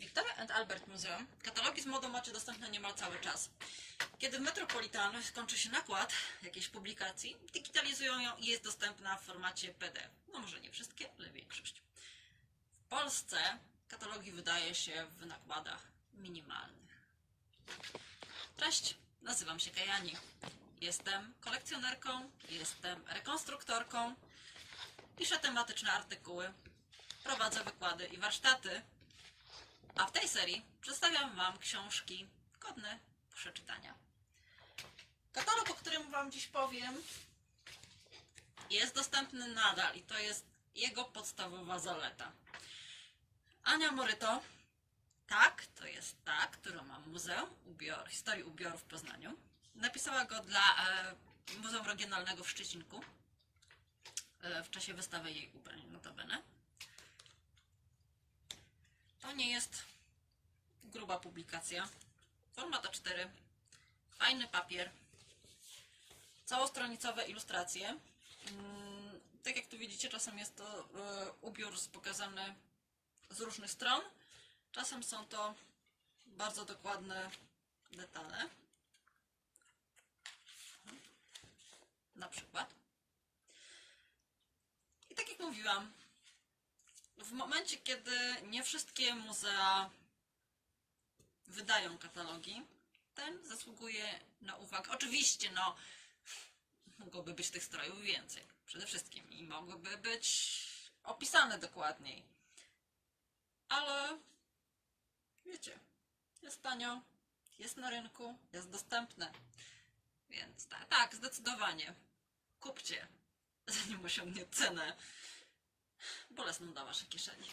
Victoria and Albert Museum katalogi z modą macie dostępne niemal cały czas. Kiedy w Metropolitan skończy się nakład jakiejś publikacji, digitalizują ją i jest dostępna w formacie PDF. No może nie wszystkie, ale większość. W Polsce katalogi wydaje się w nakładach minimalnych. Cześć, nazywam się Kajani. Jestem kolekcjonerką, jestem rekonstruktorką, piszę tematyczne artykuły, prowadzę wykłady i warsztaty, a w tej serii przedstawiam Wam książki godne przeczytania. Katalog, o którym Wam dziś powiem, jest dostępny nadal i to jest jego podstawowa zaleta. Ania Moryto, tak, to jest ta, którą ma Muzeum Ubior, Historii Ubioru w Poznaniu. Napisała go dla e, Muzeum Regionalnego w Szczecinku e, w czasie wystawy jej ubrań, notabene. To nie jest gruba publikacja. Format A4, fajny papier, całostronicowe ilustracje. Mm, Tak jak tu widzicie, czasem jest to e, ubiór pokazany z różnych stron. Czasem są to bardzo dokładne detale. Na przykład. I tak jak mówiłam, w momencie, kiedy nie wszystkie muzea wydają katalogi, ten zasługuje na uwagę. Oczywiście, no, mogłoby być tych strojów więcej, przede wszystkim, i mogłyby być opisane dokładniej. Ale wiecie, jest tanio, jest na rynku, jest dostępne. Więc tak, tak, zdecydowanie. Kupcie, zanim osiągnie cenę Bolesną dla waszej kieszeni.